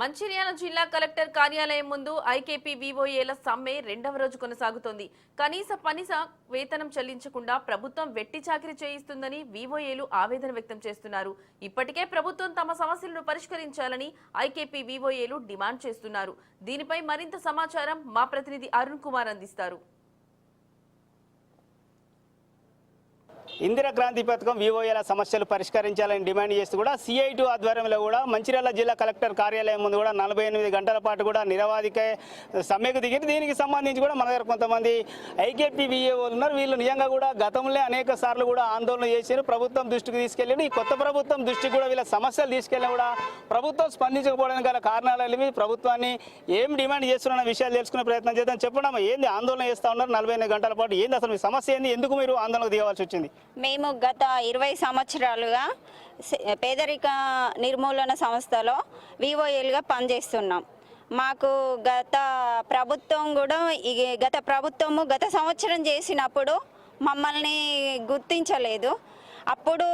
మంచిర్యాల జిల్లా కలెక్టర్ కార్యాలయం ముందు ఐకేపీ వివోఏల సమ్మె రెండవ రోజు కొనసాగుతోంది. కనీస పనిస వేతనం చెల్లించకుండా ప్రభుత్వం వెట్టి చాకిరీ చేయిస్తుందని వివోఏలు ఆవేదన వ్యక్తం చేస్తున్నారు. ఇప్పటికే ప్రభుత్వం తమ సమస్యలను పరిష్కరించాలని ఐకేపీ వివోఏలు డిమాండ్ చేస్తున్నారు. దీనిపై మరింత సమాచారం మా ప్రతినిధి అరుణ్ కుమార్ అందిస్తారు. ఇందిరాక్రాంతి పథకం వివోఏల సమస్యలు పరిష్కరించాలని డిమాండ్ చేస్తూ కూడా సిఐటి ఆధ్వర్యంలో కూడా మంచిర్యాల జిల్లా కలెక్టర్ కార్యాలయం ముందు కూడా నలభై ఎనిమిది గంటల పాటు కూడా నిరవాధిక సమ్మెకు దిగింది. దీనికి సంబంధించి కూడా మన దగ్గర కొంతమంది ఐకేపీ విఏఓలు ఉన్నారు. వీళ్ళు నిజంగా కూడా గతంలో అనేక సార్లు కూడా ఆందోళన చేశారు. ప్రభుత్వం దృష్టికి తీసుకెళ్ళి ఈ కొత్త ప్రభుత్వం దృష్టికి కూడా వీళ్ళ సమస్యలు తీసుకెళ్ళినా కూడా ప్రభుత్వం స్పందించకపోవడానికి గల కారణాలు ఏమి? ప్రభుత్వాన్ని ఏం డిమాండ్ చేస్తున్న విషయాలు తెలుసుకునే ప్రయత్నం చేద్దాం. చెప్పడం ఏంది ఆందోళన చేస్తా ఉన్నారు నలభై ఎనిమిది గంటల పాటు? ఏంది అసలు మీ సమస్య ఏంది? ఎందుకు మీరు ఆందోళనకు దిగవలసి వచ్చింది? మేము గత ఇరవై సంవత్సరాలుగా పేదరిక నిర్మూలన సంస్థలో వివోఎల్గా పనిచేస్తున్నాం. మాకు గత ప్రభుత్వం కూడా ఈ గత ప్రభుత్వము గత సంవత్సరం చేసినప్పుడు మమ్మల్ని గుర్తించలేదు. అప్పుడు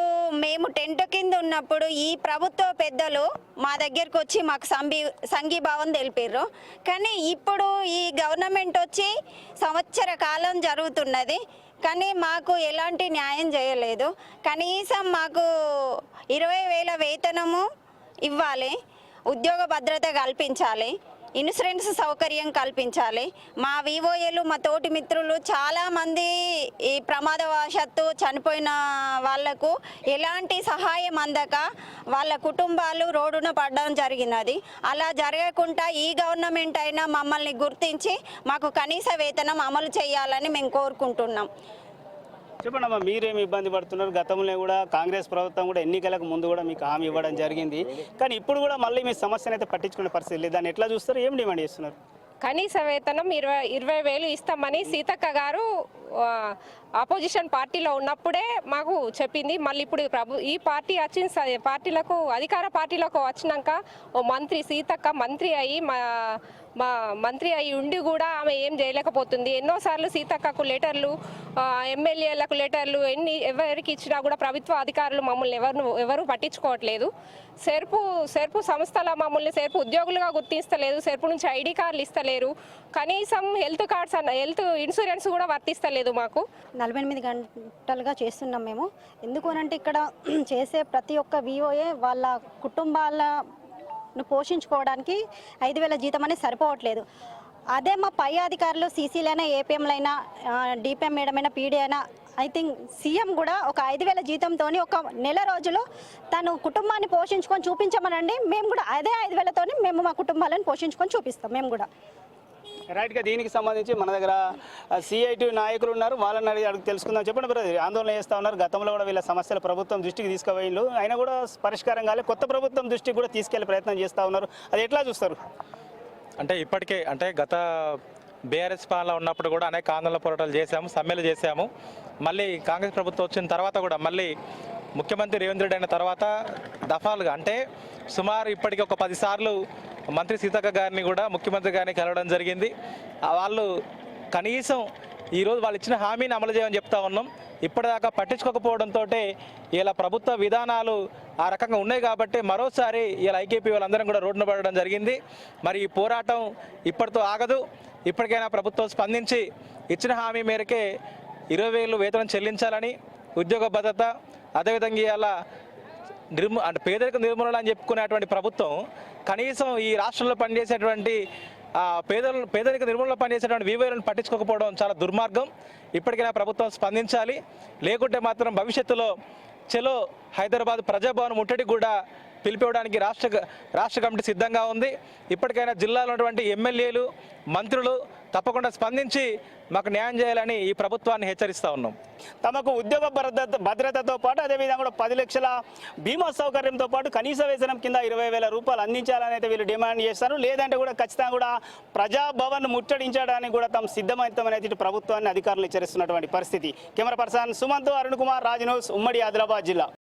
మేము టెంట్ కింద ఉన్నప్పుడు ఈ ప్రభుత్వ పెద్దలు మా దగ్గరకు వచ్చి మాకు సంభీ సంఘీభావం తెలిపారు కానీ ఇప్పుడు ఈ గవర్నమెంట్ వచ్చి సంవత్సర కాలం జరుగుతున్నది. కానీ మాకు ఎలాంటి న్యాయం చేయలేదు. కనీసం మాకు ఇరవై వేల వేతనము ఇవ్వాలి. ఉద్యోగ భద్రత కల్పించాలి. ఇన్సూరెన్స్ సౌకర్యం కల్పించాలి. మా వివోఏలు మా తోటి మిత్రులు చాలామంది ఈ ప్రమాదవశాత్తు చనిపోయిన వాళ్ళకు ఎలాంటి సహాయం అందక వాళ్ళ కుటుంబాలు రోడ్డున పడడం జరిగినది. అలా జరగకుండా ఈ గవర్నమెంట్ అయినా మమ్మల్ని గుర్తించి మాకు కనీస వేతనం అమలు చేయాలని మేము కోరుకుంటున్నాం. చెప్పండి అమ్మా మీరేమి ఇబ్బంది పడుతున్నారు? గతంలో కూడా కాంగ్రెస్ ప్రభుత్వం కూడా ఎన్నికలకు ముందు కూడా మీకు హామీ ఇవ్వడం జరిగింది. కానీ ఇప్పుడు కూడా మళ్ళీ మీ సమస్యను అయితే పట్టించుకునే పరిస్థితి లేదు. దాన్ని ఎట్లా చూస్తారు? ఏం డిమాండ్ చేస్తున్నారు? కనీస వేతనం ఇరవై ఇరవై వేలు ఇస్తామని సీతక్క గారు ఆపోజిషన్ పార్టీలో ఉన్నప్పుడే మాకు చెప్పింది. మళ్ళీ ఇప్పుడు ప్రభు ఈ పార్టీ వచ్చిన పార్టీలకు అధికార పార్టీలకు వచ్చినాక ఓ మంత్రి సీతక్క మంత్రి అయ్యి మా మా మంత్రి అయి ఉండి కూడా ఆమె ఏం చేయలేకపోతుంది. ఎన్నోసార్లు సీతక్కకు లెటర్లు ఎమ్మెల్యేలకు లెటర్లు ఎన్ని ఎవరికి ఇచ్చినా కూడా ప్రభుత్వ అధికారులు మమ్మల్ని ఎవరు ఎవరు పట్టించుకోవట్లేదు. సెర్పు సెర్పు సంస్థల మమ్మల్ని సెర్పు ఉద్యోగులుగా గుర్తిస్తలేదు. సెర్పు నుంచి ఐడి కార్డులు ఇస్తలేరు. కనీసం హెల్త్ కార్డ్స్ అన్న హెల్త్ ఇన్సూరెన్స్ కూడా వర్తిస్తలేదు మాకు. నలభై ఎనిమిది గంటలుగా చేస్తున్నాం మేము. ఎందుకు అంటే ఇక్కడ చేసే ప్రతి ఒక్క విఓఏ వాళ్ళ కుటుంబాల పోషించుకోవడానికి ఐదు వేల జీతం అనేది సరిపోవట్లేదు. అదే మా పై అధికారులు సీసీలైనా ఏపీఎంలైనా డిపిఎం మేడం అయినా పీడీ అయినా ఐ థింక్ సీఎం కూడా ఒక ఐదు వేల జీతంతో ఒక నెల రోజులు తను కుటుంబాన్ని పోషించుకొని చూపించమనండి. మేము కూడా అదే ఐదు వేలతో మేము మా కుటుంబాలను పోషించుకొని చూపిస్తాం. మేము కూడా. రైట్గా దీనికి సంబంధించి మన దగ్గర సిఐటి నాయకులు ఉన్నారు. వాళ్ళని అడిగి అడిగి తెలుసుకుందాం. చెప్పండి బ్రదర్ ఆందోళన చేస్తూ ఉన్నారు. గతంలో కూడా వీళ్ళ సమస్యలు ప్రభుత్వం దృష్టికి తీసుకుపోయిండు అయినా కూడా పరిష్కారం కాలే. కొత్త ప్రభుత్వం దృష్టికి కూడా తీసుకెళ్ళే ప్రయత్నం చేస్తూ ఉన్నారు. అది ఎట్లా చూస్తారు? అంటే ఇప్పటికే అంటే గత బీఆర్ఎస్ పాలన ఉన్నప్పుడు కూడా అనేక ఆందోళన పోరాటాలు చేశాము సమ్మెలు చేశాము. మళ్ళీ కాంగ్రెస్ ప్రభుత్వం వచ్చిన తర్వాత కూడా మళ్ళీ ముఖ్యమంత్రి రేవంత్ రెడ్డి అయిన తర్వాత దఫాలుగా అంటే సుమారు ఇప్పటికి ఒక పదిసార్లు మంత్రి సీతక్క గారిని కూడా ముఖ్యమంత్రి గారిని కలవడం జరిగింది. వాళ్ళు కనీసం ఈరోజు వాళ్ళు ఇచ్చిన హామీని అమలు చేయమని చెప్తా ఉన్నాం. ఇప్పటిదాకా పట్టించుకోకపోవడంతో ఇలా ప్రభుత్వ విధానాలు ఆ రకంగా ఉన్నాయి కాబట్టి మరోసారి ఇలా ఐకేపీ వాళ్ళందరం కూడా రోడ్డున పడడం జరిగింది. మరి ఈ పోరాటం ఇప్పటితో ఆగదు. ఇప్పటికైనా ప్రభుత్వం స్పందించి ఇచ్చిన హామీ మేరకే ఇరవై వేలు వేతనం చెల్లించాలని ఉద్యోగ భద్రత అదేవిధంగా ఇలా నిర్మూ అంటే పేదరిక నిర్మూలన అని చెప్పుకునేటువంటి ప్రభుత్వం కనీసం ఈ రాష్ట్రంలో పనిచేసేటువంటి పేదలు పేదల పేదరిక నిర్మూలన పనిచేసేటువంటి వీవైలను పట్టించుకోకపోవడం చాలా దుర్మార్గం. ఇప్పటికైనా ప్రభుత్వం స్పందించాలి. లేకుంటే మాత్రం భవిష్యత్తులో చెలో హైదరాబాద్ ప్రజాభవన్ ముట్టడికి కూడా పిలిపివ్వడానికి రాష్ట్ర రాష్ట్ర కమిటీ సిద్ధంగా ఉంది. ఇప్పటికైనా జిల్లాలో ఉన్నటువంటి ఎమ్మెల్యేలు మంత్రులు తప్పకుండా స్పందించి మాకు న్యాయం చేయాలని ఈ ప్రభుత్వాన్ని హెచ్చరిస్తా ఉన్నాం. తమకు ఉద్యోగ భద్రత భద్రతతో పాటు అదేవిధంగా కూడా పది లక్షల బీమా సౌకర్యంతో పాటు కనీస వేతనం కింద ఇరవై వేల రూపాయలు అందించాలని అయితే వీళ్ళు డిమాండ్ చేస్తారు. లేదంటే కూడా ఖచ్చితంగా కూడా ప్రజాభవన్ ముట్టడించడానికి కూడా తాము సిద్ధమవుతామని అయితే ప్రభుత్వాన్ని అధికారులు హెచ్చరిస్తున్నటువంటి పరిస్థితి. Camera person Sumanth Arun Kumar Raj news ఉమ్మడి ఆదిలాబాద్ జిల్లా.